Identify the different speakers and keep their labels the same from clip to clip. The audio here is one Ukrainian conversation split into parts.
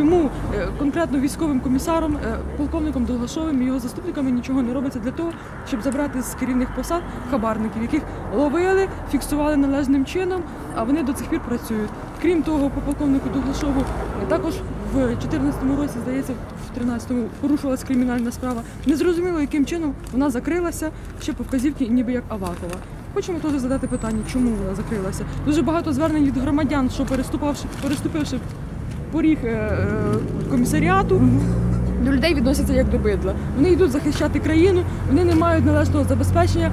Speaker 1: чому е, конкретно військовим комісаром, е, полковником Долгашовим і його заступниками нічого не робиться для того, щоб забрати з керівних посад хабарників, яких ловили, фіксували належним чином, а вони до цих пір працюють. Крім того, по полковнику Долгашову е, також в 2014 році, здається, в 2013-му порушувалася кримінальна справа. Незрозуміло, яким чином вона закрилася ще по вказівці, ніби як Авакова. Хочемо теж задати питання, чому вона закрилася. Дуже багато звернень від громадян, що переступивши поріг е, е, комісаріату, до людей відносяться як до бидла. Вони йдуть захищати країну, вони не мають належного забезпечення,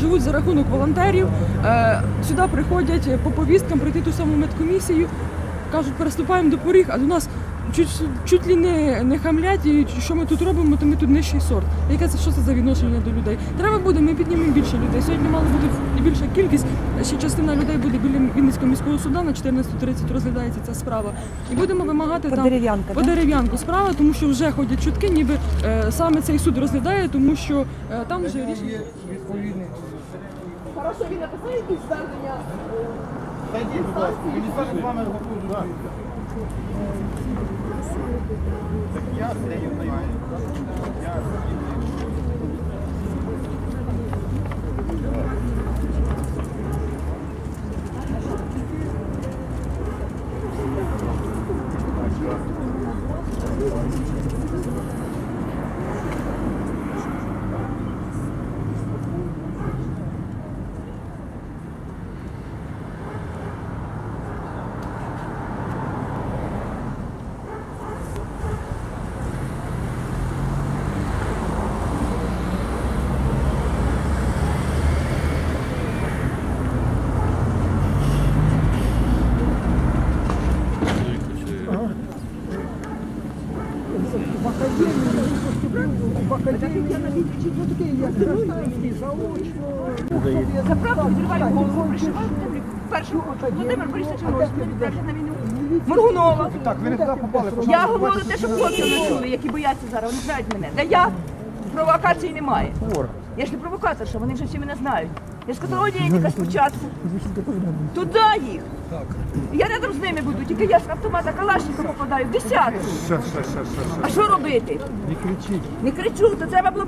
Speaker 1: живуть за рахунок волонтерів. Е, сюди приходять по повісткам пройти ту саму медкомісію, кажуть, переступаємо до поріг, а до нас чуть, чуть ли не, не хамлять, і що ми тут робимо, то ми тут нижчий сорт. Яке це що це за відношення до людей? Треба буде, ми піднімемо більше людей. Сьогодні мало бути більша кількість. Ще частина людей буде біля Вінницького міського суда на 14.30 розглядається ця справа. І будемо вимагати
Speaker 2: По
Speaker 1: там
Speaker 2: дерев'янка,
Speaker 1: по дерев'янку справа, тому що вже ходять чутки, ніби е, саме цей суд розглядає, тому що е, там вже рішення.
Speaker 3: Хорошо, він написав якісь звернення.
Speaker 4: Зайдіть, будь ласка, з вами готує. Так я стою, знаю.
Speaker 3: За правду відриваю голову, пришиваю землю. Першого Володимир Борисович Гройсман відправився на війну. Моргунова.
Speaker 4: Так, ви не туди попали.
Speaker 3: Я говорю те, що хлопці не чули, які бояться зараз, вони знають мене. Де я? Провокації немає. Я ж не провокаторша, вони вже всі мене знають. Я ж сказала, яка спочатку. Туди їх. Я рядом з ними буду, тільки я з автомата Калашника попадаю
Speaker 4: все.
Speaker 3: А що робити?
Speaker 4: Не кричіть.
Speaker 3: Не кричу, то треба було